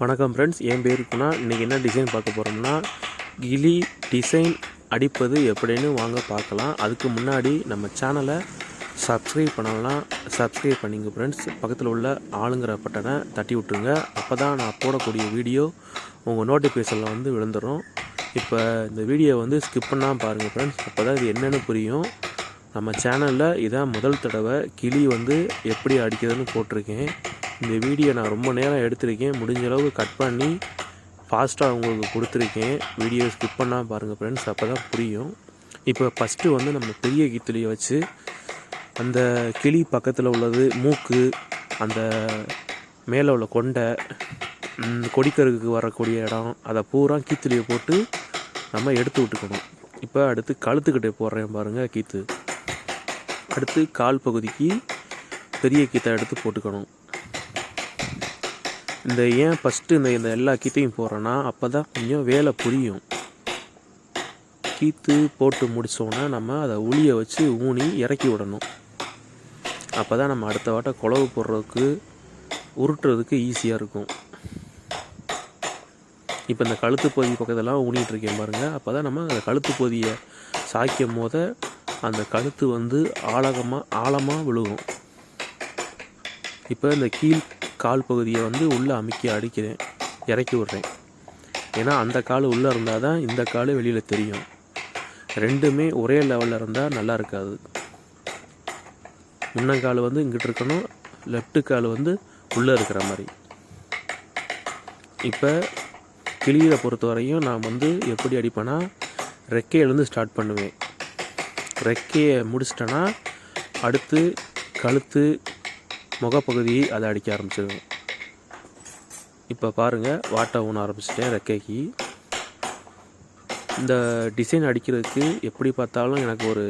வணக்கம் ஃப்ரெண்ட்ஸ் என் பேர் குணா. இன்றைக்கி என்ன டிசைன் பார்க்க போகிறோம்னா கிளி டிசைன் அடிப்பது எப்படின்னு வாங்க பார்க்கலாம். அதுக்கு முன்னாடி நம்ம சேனலை சப்ஸ்கிரைப் பண்ணலாம். சப்ஸ்கிரைப் பண்ணிங்க ஃப்ரெண்ட்ஸ் பக்கத்தில் உள்ள ஆளுங்கிற பட்டனை தட்டி விட்ருங்க அப்போ தான் நான் போடக்கூடிய வீடியோ உங்கள் நோட்டிஃபிகேஷனில் வந்து விழுந்துடும் இப்போ இந்த வீடியோ வந்து ஸ்கிப் பண்ணாமல் பாருங்கள் ஃப்ரெண்ட்ஸ் அப்போ தான் இது என்னென்னு புரியும். நம்ம சேனலில் இதான் முதல் தடவை கிளி வந்து எப்படி அடிக்கிறதுன்னு போட்டிருக்கேன். இந்த வீடியோ நான் ரொம்ப நேரம் எடுத்திருக்கேன். முடிஞ்ச அளவுக்கு கட் பண்ணி ஃபாஸ்ட்டாக உங்களுக்கு கொடுத்துருக்கேன். வீடியோ ஸ்கிப் பண்ணால் பாருங்கள் ஃப்ரெண்ட்ஸ் அப்போ தான் புரியும். இப்போ ஃபஸ்ட்டு வந்து நம்ம பெரிய கித்துளியை வச்சு அந்த கிளி பக்கத்தில் உள்ளது மூக்கு அந்த மேலே உள்ள கொண்டை கொடிக்கருக்கு வரக்கூடிய இடம் அதை பூரா கீத்துளியை போட்டு நம்ம எடுத்து விட்டுக்கணும். இப்போ அடுத்து கழுத்துக்கிட்டே போடுறேன் பாருங்கள் கீத்து. அடுத்து கால் பகுதிக்கு பெரிய கீத்தை எடுத்து போட்டுக்கணும். இந்த ஏன் ஃபஸ்ட்டு இந்த இந்த எல்லா கீத்தையும் போடுறேன்னா அப்போ தான் கொஞ்சம் வேலை புரியும். கீத்து போட்டு முடித்தோன்னா நம்ம அதை உளியை வச்சு ஊனி இறக்கி விடணும். அப்போ தான் நம்ம அடுத்த வாட்டை குழவு போடுறதுக்கு உருட்டுறதுக்கு ஈஸியாக இருக்கும். இப்போ இந்த கழுத்து பகுதி பக்கத்தெல்லாம் ஊனிகிட்ருக்கேன் பாருங்கள் அப்போ தான் நம்ம அந்த கழுத்து பகுதியை சாய்க்கும் போத அந்த கழுத்து வந்து ஆழகமாக ஆழமாக விழுகும். இப்போ இந்த கீழ் கால் பகுதியை வந்து உள்ளே அமுக்கி அடிக்கிறேன் இறக்கி விட்றேன். ஏன்னா அந்த கால் உள்ளே இருந்தால் தான் இந்த கால் வெளியில் தெரியும். ரெண்டுமே ஒரே லெவலில் இருந்தால் நல்லா இருக்காது. முன்னங்கால் வந்து இங்கிட்டு இருக்கணும் லெஃப்ட்டு கால் வந்து உள்ளே இருக்கிற மாதிரி. இப்போ கிளியை பொறுத்த வரையும் நான் வந்து எப்படி அடிப்பேன்னா ரெக்கையிலேருந்து ஸ்டார்ட் பண்ணுவேன். ரெக்கையை முடிச்சிட்டேன்னா அடுத்து கழுத்து முகப்பகுதி அதை அடிக்க ஆரம்பிச்சிடும் இப்போ பாருங்கள் வாட்டை ஊன ஆரம்பிச்சிட்டேன் ரெக்கைக்கு. இந்த டிசைன் அடிக்கிறதுக்கு எப்படி பார்த்தாலும் எனக்கு ஒரு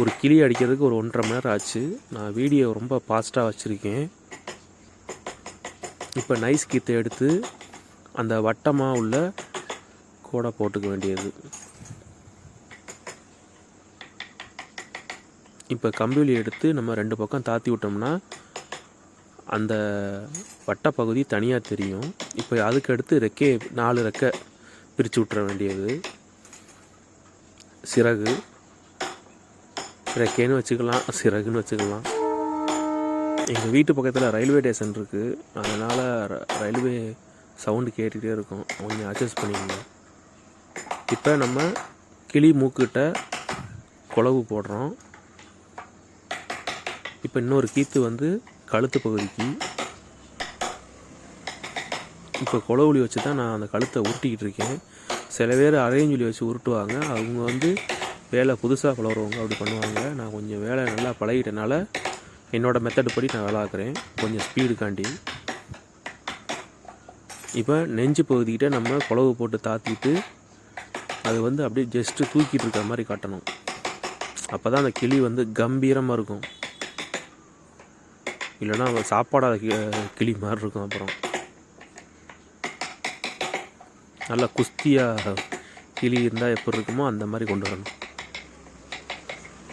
ஒரு கிளி அடிக்கிறதுக்கு ஒரு ஒன்றரை மணி நேரம் ஆச்சு. நான் வீடியோ ரொம்ப ஃபாஸ்ட்டாக வச்சுருக்கேன். இப்போ நைஸ் கீத்தை எடுத்து அந்த வட்டமாக உள்ள கோடை போட்டுக்க வேண்டியது. இப்போ கம்பிவெளி எடுத்து நம்ம ரெண்டு பக்கம் தாத்தி விட்டோம்னா அந்த வட்டப்பகுதி தனியாக தெரியும். இப்போ அதுக்கு அடுத்து ரெக்கே நாலு ரெக்கை பிரித்து விட்டுற வேண்டியது. சிறகு. ரெக்கேன்னு வச்சுக்கலாம் சிறகுன்னு வச்சுக்கலாம். எங்கள் வீட்டு பக்கத்தில் ரயில்வே ஸ்டேஷன் இருக்குது அதனால் ர- ரயில்வே சவுண்டு கேட்டுகிட்டே இருக்கும். கொஞ்சம் அட்ஜஸ்ட் பண்ணிக்கோங்க. இப்போ நம்ம கிளி மூக்கிட்ட குழவு போடுறோம். இப்போ இன்னொரு கீத்து வந்து கழுத்து பகுதிக்கு இப்போ குளவுளி வச்சு தான் நான் அந்த கழுத்தை உருட்டிக்கிட்டு இருக்கேன். சில பேர் அரையஞ்சொலி வச்சு உருட்டுவாங்க. அவங்க வந்து வேலை புதுசாக பழகுறவங்க அப்படி பண்ணுவாங்க. நான் கொஞ்சம் வேலை நல்லா பழகிட்டனால என்னோட மெத்தட் படி நான் வேலை ஆக்குறேன் கொஞ்சம் ஸ்பீடுக்காண்டி இப்போ நெஞ்சு பகுதிக்கிட்ட நம்ம குழவு போட்டு தாத்திட்டு அது வந்து அப்படியே ஜஸ்ட்டு தூக்கிட்டு இருக்கிற மாதிரி காட்டணும். அப்போ தான் அந்த கிளி வந்து கம்பீரமாக இருக்கும். இல்லைன்னா அவன் சாப்பாடாக கி- கிளி மாதிரி இருக்கும் அப்புறம். நல்லா குஸ்தியாக கிளி இருந்தால் எப்படி இருக்குமோ அந்த மாதிரி கொண்டு வரணும்.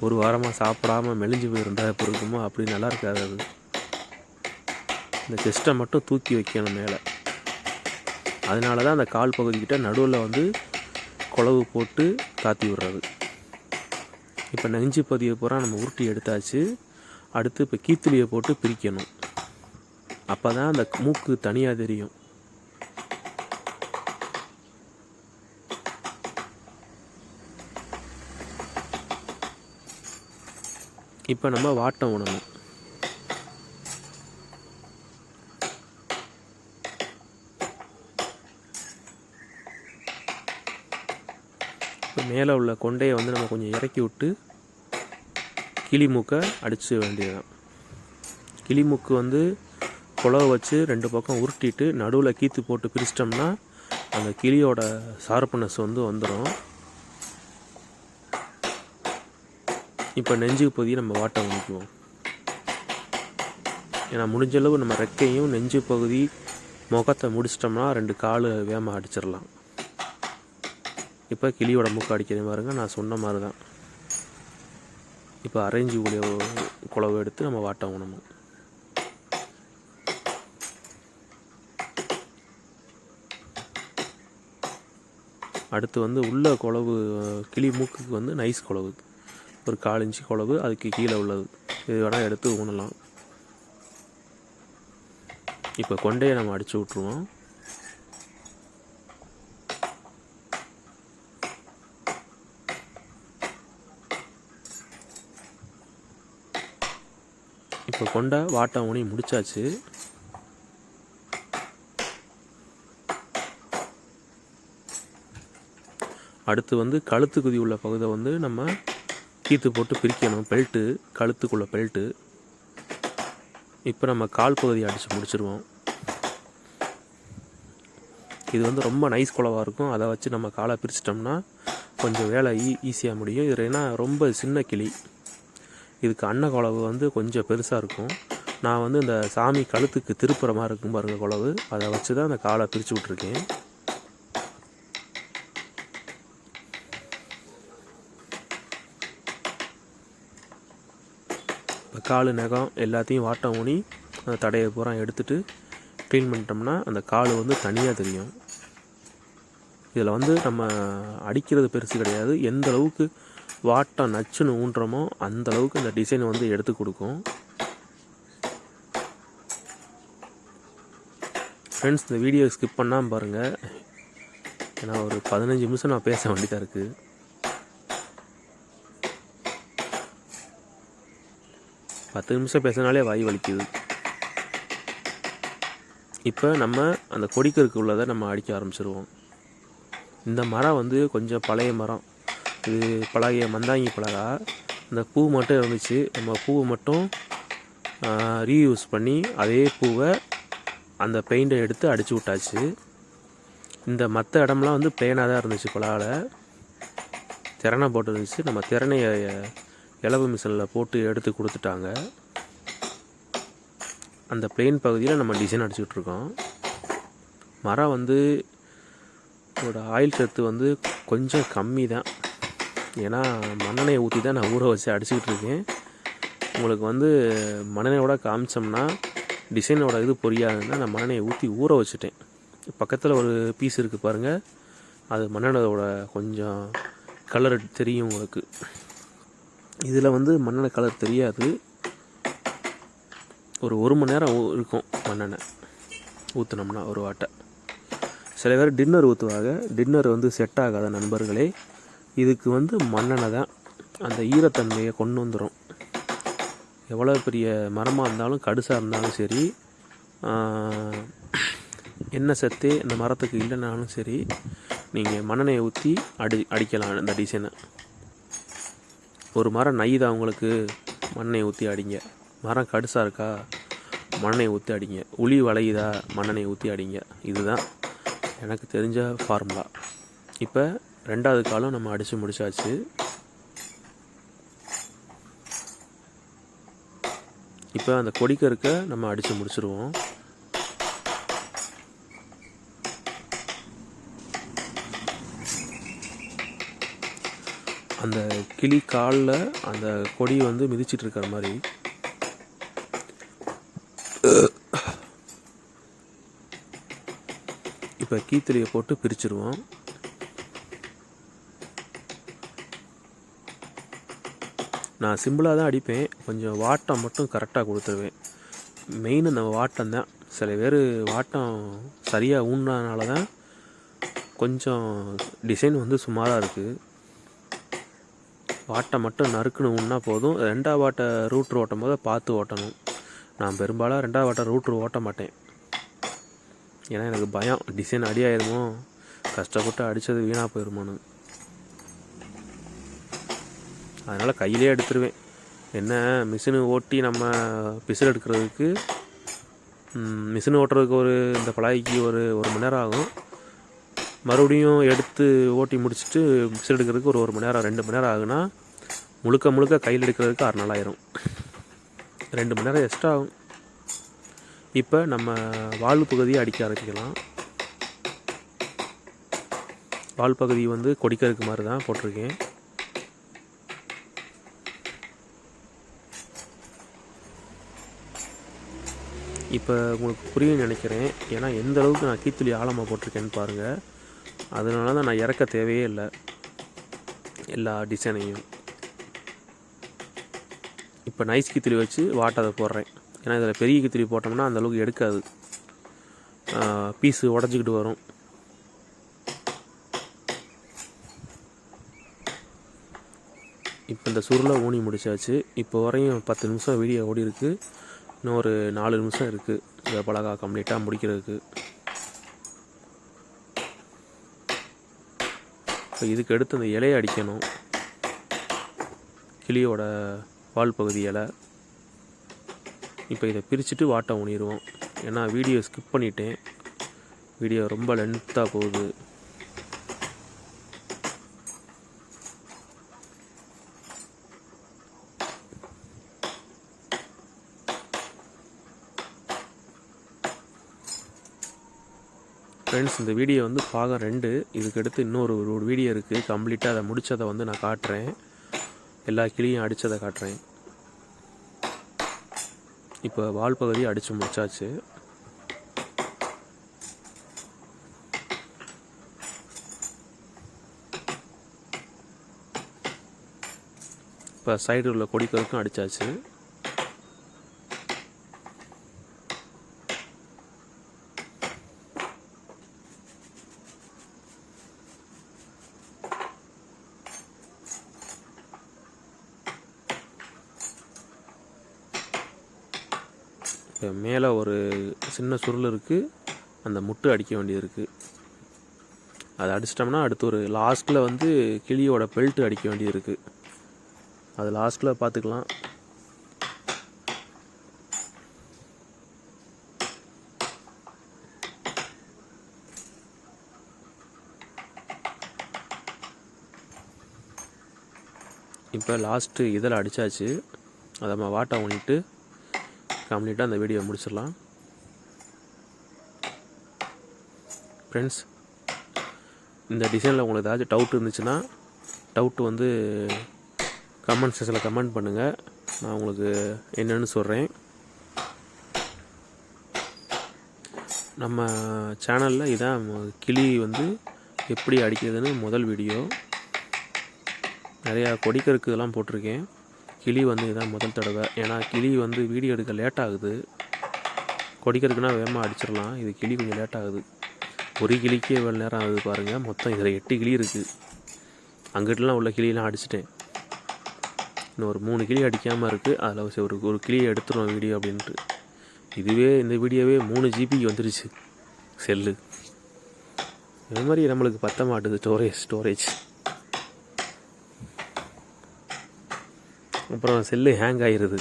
ஒரு வாரமாக சாப்பிடாம மெலிஞ்சு போயிருந்தால் எப்படி இருக்குமோ அப்படி நல்லா இருக்காது அது. இந்த செஸ்ட்டை மட்டும் தூக்கி வைக்கணும் மேலே. அதனால தான் அந்த கால் பகுதிக்கிட்ட நடுவில் வந்து குழவு போட்டு தாத்தி விடுறது. இப்போ நெஞ்சு பதிய பூரா நம்ம உருட்டி எடுத்தாச்சு. அடுத்து இப்போ கீத்துளியை போட்டு பிரிக்கணும். அப்போ தான் அந்த மூக்கு தனியாக தெரியும். இப்போ நம்ம வாட்டம் உணவு மேலே உள்ள கொண்டையை வந்து நம்ம கொஞ்சம் இறக்கி விட்டு கிளி மூக்கை அடிச்சு வேண்டியதுதான். கிளிமுக்கு வந்து குழவை வச்சு ரெண்டு பக்கம் உருட்டிட்டு நடுவில் கீத்து போட்டு பிரிச்சிட்டோம்னா அந்த கிளியோட ஷார்ப்னஸ் வந்து வந்துடும் இப்போ நெஞ்சு பகுதியை நம்ம வாட்டை பண்ணிக்குவோம் ஏன்னா முடிஞ்சளவு நம்ம ரெக்கையும் நெஞ்சு பகுதி முகத்தை முடிச்சிட்டோம்னா ரெண்டு கால் வேகமாக அடிச்சிடலாம். இப்போ கிளியோட மூக்கை அடிக்கிற மாதிரிங்க நான் சொன்ன மாதிரி தான் இப்போ அரேஞ்சு கூடிய குழவை எடுத்து நம்ம வாட்ட ஊனமும் அடுத்து வந்து உள்ள குழவு கிளி மூக்குக்கு வந்து நைஸ் குழவு. ஒரு கால் இன்ச்சு குழவு அதுக்கு கீழே உள்ளது. இது வேணால் எடுத்து ஊனலாம். இப்போ கொண்டையை நம்ம அடித்து விட்ருவோம் இப்போ கொண்ட வாட்டை ஊனி முடிச்சாச்சு. அடுத்து வந்து கழுத்து குதி உள்ள பகுதியை வந்து நம்ம கீத்து போட்டு பிரிக்கணும். பெல்ட்டு கழுத்துக்குள்ள பெல்ட்டு. இப்போ நம்ம கால் பகுதியை அடித்து முடிச்சிருவோம். இது வந்து ரொம்ப நைஸ் குழவாக இருக்கும். அதை வச்சு நம்ம காலை பிரிச்சிட்டோம்னா கொஞ்சம் வேலை ஈ ஈஸியாக முடியும். இது ஏன்னா ரொம்ப சின்ன கிளி. இதுக்கு அன்ன குழவு வந்து கொஞ்சம் பெருசாக இருக்கும். நான் வந்து இந்த சாமி கழுத்துக்கு திருப்புற மாதிரி இருக்கும் பாருங்கள் குழவு. அதை வச்சு தான் அந்த காலை பிரித்து விட்ருக்கேன் இப்போ கால் நகம் எல்லாத்தையும் வாட்டம் ஊனி அந்த தடையை பூரா எடுத்துட்டு க்ளீன் பண்ணிட்டோம்னா அந்த கால் வந்து தனியாக தெரியும். இதில் வந்து நம்ம அடிக்கிறது பெருசு கிடையாது. எந்த அளவுக்கு வாட்டம் நச்சுன்னு ஊன்றமோ அந்த அளவுக்கு இந்த டிசைன் வந்து எடுத்து கொடுக்கும். ஃப்ரெண்ட்ஸ் இந்த வீடியோ ஸ்கிப் பண்ணாமல் பாருங்கள் ஏன்னா ஒரு பதினஞ்சு நிமிஷம் நான் பேச வேண்டியதாக இருக்குது பத்து நிமிஷம் பேசினாலே வாய் வலிக்குது. இப்போ நம்ம அந்த கொடிக்கருக்கு உள்ளதை நம்ம அடிக்க ஆரம்பிச்சிருவோம். இந்த மரம் வந்து கொஞ்சம் பழைய மரம். இது பழைய மந்தாங்கி பலகா. இந்த பூ மட்டும் இருந்துச்சு. நம்ம பூவை மட்டும் ரீயூஸ் பண்ணி அதே பூவை அந்த பெயிண்டை எடுத்து அடித்து விட்டாச்சு. இந்த மற்ற இடம்லாம் வந்து பிளேனாக தான் இருந்துச்சு பலகாவில் திறனை போட்டு இருந்துச்சு. நம்ம திறனையை இலவு மிஷினில் போட்டு எடுத்து கொடுத்துட்டாங்க. அந்த பிளெயின் பகுதியில் நம்ம டிசைன் அடிச்சுட்டு மரம் வந்து இதோட ஆயில் சத்து வந்து கொஞ்சம் கம்மி தான் ஏன்னா மண்ணெண்ணெயை ஊற்றி தான் நான் ஊற வச்சு அடிச்சுக்கிட்டு இருக்கேன். உங்களுக்கு வந்து மண்ணெண்ணெயோட காமிச்சோம்னா டிசைனோட இது பொரியாதுன்னா நான் மண்ணெண்ணெயை ஊற்றி ஊற வச்சுட்டேன். பக்கத்தில் ஒரு பீஸ் இருக்குது பாருங்கள் அது மண்ணெண்ணோட கொஞ்சம் கலர் தெரியும் உங்களுக்கு. இதில் வந்து மண்ணெண்ணெய் கலர் தெரியாது. ஒரு ஒரு மணி நேரம் இருக்கும் மண்ணெண்ணெய் ஊற்றுனோம்னா ஒரு வாட்டை. சில பேர் டின்னர் ஊற்றுவாங்க டின்னர் வந்து செட் ஆகாத நண்பர்களே. இதுக்கு வந்து மண்ணெண்ணெய் தான் அந்த ஈரத்தன்மையை கொண்டு வந்துடும் எவ்வளோ பெரிய மரமாக இருந்தாலும் கடுசாக இருந்தாலும் சரி எண்ணெய் சத்து இந்த மரத்துக்கு இல்லைனாலும் சரி நீங்கள் மண்ணெண்ணெயை ஊற்றி அடி அடிக்கலாம் இந்த டிசைனை. ஒரு மரம் நையுதா உங்களுக்கு மண்ணெண்ணெய் ஊற்றி அடிங்க. மரம் கடுசாக இருக்கா மண்ணெண்ணெய் ஊற்றி அடிங்க. உளி வளையுதா மண்ணெண்ணெய் ஊற்றி அடிங்க. இதுதான் எனக்கு தெரிஞ்ச ஃபார்முலா. இப்போ ரெண்டாவது காலம் நம்ம அடித்து முடிச்சாச்சு. இப்போ அந்த கொடிக்கருக்க நம்ம அடித்து முடிச்சிருவோம். அந்த கிளி காலில் அந்த கொடி வந்து மிதிச்சிட்டு இருக்கிற மாதிரி. இப்போ கீத்திரியை போட்டு பிரிச்சிருவோம். நான் சிம்பிளாக தான் அடிப்பேன். கொஞ்சம் வாட்டம் மட்டும் கரெக்டாக கொடுத்துருவேன். மெயின் அந்த வாட்டம் தான். சில பேர் வாட்டம் சரியாக ஊன்னதுனால தான் கொஞ்சம் டிசைன் வந்து சுமாராக இருக்குது வாட்டை மட்டும் நறுக்குன்னு ஊன்னா போதும். ரெண்டாவது வாட்டை ரூட்ரு ஓட்டும் போது பார்த்து ஓட்டணும். நான் பெரும்பாலும் ரெண்டாவது வாட்டை ரூட்ரு ஓட்ட மாட்டேன். ஏன்னா எனக்கு பயம். டிசைன் அடி ஆயிடுமோ கஷ்டப்பட்டு அடித்தது வீணாக போயிருமோன்னு. அதனால் கையிலே எடுத்துருவேன். என்ன மிஷினு ஓட்டி நம்ம பிசில் எடுக்கிறதுக்கு மிஷின் ஓட்டுறதுக்கு ஒரு இந்த பழாய்க்கு ஒரு ஒரு மணி நேரம் ஆகும். மறுபடியும் எடுத்து ஓட்டி முடிச்சுட்டு பிசில் எடுக்கிறதுக்கு ஒரு ஒரு மணி நேரம் ரெண்டு மணி நேரம் ஆகுனா முழுக்க முழுக்க கையில் எடுக்கிறதுக்கு ஆறு நாள் ஆயிரும். ரெண்டு மணி நேரம் எக்ஸ்ட்ரா ஆகும். இப்போ நம்ம வால் பகுதியை அடிக்க ஆரம்பிக்கலாம். வால் பகுதி வந்து கொடிக்கருக்கு மாதிரி தான் போட்டிருக்கேன். இப்போ உங்களுக்கு புரியும் நினைக்கிறேன். ஏன்னா எந்த அளவுக்கு நான் கீத்துளி ஆழமாக போட்டிருக்கேன்னு பாருங்கள் அதனால தான் நான் இறக்க தேவையே இல்லை. எல்லா டிசைனையும் இப்போ நைஸ் கித்திரி வச்சு வாட்டதை போடுறேன். ஏன்னா இதில் பெரிய கித்திரி போட்டோம்னா அந்தளவுக்கு எடுக்காது. பீஸு உடஞ்சிக்கிட்டு வரும். இப்போ இந்த சுருளை ஊனி முடிச்சாச்சு. இப்போ வரையும் பத்து நிமிஷம் வீடியோ ஓடி இருக்குது இன்னும் ஒரு நாலு நிமிஷம் இருக்குது இந்த பலகா கம்ப்ளீட்டாக முடிக்கிறதுக்கு. இப்போ இதுக்கு அடுத்து அந்த இலையை அடிக்கணும். கிளியோட வால் பகுதி இலை. இப்போ இதை பிரிச்சுட்டு வாட்டை உணிடுவோம் ஏன்னா வீடியோ ஸ்கிப் பண்ணிட்டேன். வீடியோ ரொம்ப லென்த்தாக போகுது. ஃப்ரெண்ட்ஸ் இந்த வீடியோ வந்து பாகம் ரெண்டு. இதுக்கு அடுத்து இன்னொரு ஒரு வீடியோ இருக்குது கம்ப்ளீட்டாக அதை முடித்ததை வந்து நான் காட்டுறேன். எல்லா கிளியும் அடித்ததை காட்டுறேன். இப்போ வால் பகுதியை அடித்து முடிச்சாச்சு. இப்போ சைடு உள்ள கொடிக்கருக்கும் அடித்தாச்சு மேலே ஒரு சின்ன சுருள் இருக்குது அந்த முட்டு அடிக்க வேண்டியது அதை அடிச்சிட்டோம்னா அடுத்து ஒரு லாஸ்ட்டில் வந்து கிளியோட பெல்ட் அடிக்க வேண்டியது இருக்குது அது லாஸ்ட்டில் பார்த்துக்கலாம் இப்போ லாஸ்ட்டு இதில் அடித்தாச்சு அதை நம்ம வாட்டை ஊனிட்டு கம்ப்ளீட்டாக அந்த வீடியோ முடிச்சிடலாம். ஃப்ரெண்ட்ஸ் இந்த டிசைனில் உங்களுக்கு ஏதாச்சும் டவுட் இருந்துச்சுன்னா டவுட் வந்து கமெண்ட் செக்ஷனில் கமெண்ட் பண்ணுங்கள் நான் உங்களுக்கு என்னென்னு சொல்கிறேன் நம்ம சேனலில் இதான் கிளி வந்து எப்படி அடிக்கிறதுன்னு முதல் வீடியோ நிறையா கொடிக்கருக்கு இதெல்லாம் போட்டிருக்கேன். கிளி வந்து இதான் முதல் தடவை. ஏன்னா கிளி வந்து வீடியோ எடுக்க லேட் ஆகுது கொடிக்கருக்குன்னா வேகமாக அடிச்சிடலாம். இது கிளி கொஞ்சம் லேட் ஆகுது ஒரு கிளிக்கே இவ்வளோ நேரம் ஆகுது பாருங்கள் மொத்தம் இதில் எட்டு கிளி இருக்குது அங்கிட்டலாம் உள்ள கிளியெலாம் அடிச்சிட்டேன். இன்னும் ஒரு மூணு கிளி அடிக்காமல் இருக்குது அதில் சரி ஒரு ஒரு கிளியை எடுத்துருவோம் வீடியோ அப்படின்ட்டு. இதுவே இந்த வீடியோவே மூணு ஜிபிக்கு வந்துருச்சு. செல்லு. மெமரி நம்மளுக்கு பத்த மாட்டுது ஸ்டோரேஜ் ஸ்டோரேஜ் அப்புறம் செல்லு ஹேங் ஆகிடுது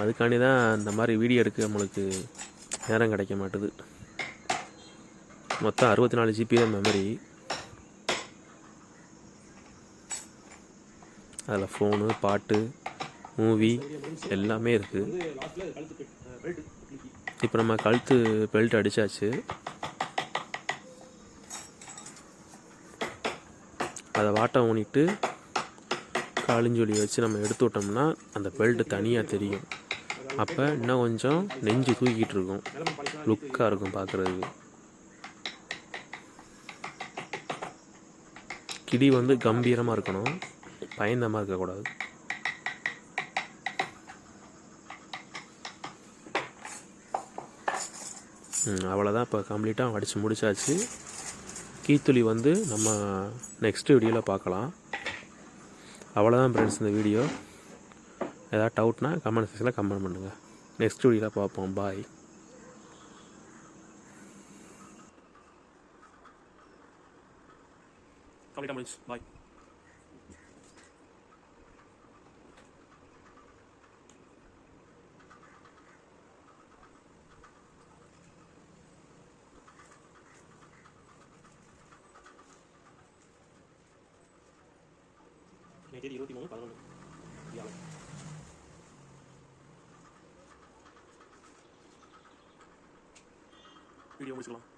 அதுக்காண்டி தான் இந்த மாதிரி வீடியோ எடுக்க நம்மளுக்கு நேரம் கிடைக்க மாட்டுது. மொத்தம் அறுபத்தி நாலு ஜிபி தான் மெமரி அதில் ஃபோனு பாட்டு மூவி எல்லாமே இருக்குது இப்போ நம்ம கழுத்து பெல்ட் அடித்தாச்சு அதை வாட்டை ஊனிட்டு காலிஞ்சொலி வச்சு நம்ம எடுத்து விட்டோம்னா அந்த பெல்ட்டு தனியாக தெரியும். அப்போ இன்னும் கொஞ்சம் நெஞ்சு தூக்கிட்டு இருக்கும். லுக்காக இருக்கும் பார்க்குறதுக்கு கிடி வந்து கம்பீரமாக இருக்கணும். பயந்தமாக இருக்கக்கூடாது அவ்வளோதான் இப்போ கம்ப்ளீட்டாக அடித்து முடிச்சாச்சு. கீத்துளி வந்து நம்ம நெக்ஸ்ட் வீடியோவில் பார்க்கலாம் அவ்வளோதான் ஃப்ரெண்ட்ஸ் இந்த வீடியோ ஏதாவது டவுட்னா கமெண்ட் செக்ஷனில் கமெண்ட் பண்ணுங்கள் நெக்ஸ்ட் வீடியோவில் பார்ப்போம். பாய் கம்ப்ளீட்டாக பாய் வீடியோ முடிச்சுக்கலாம்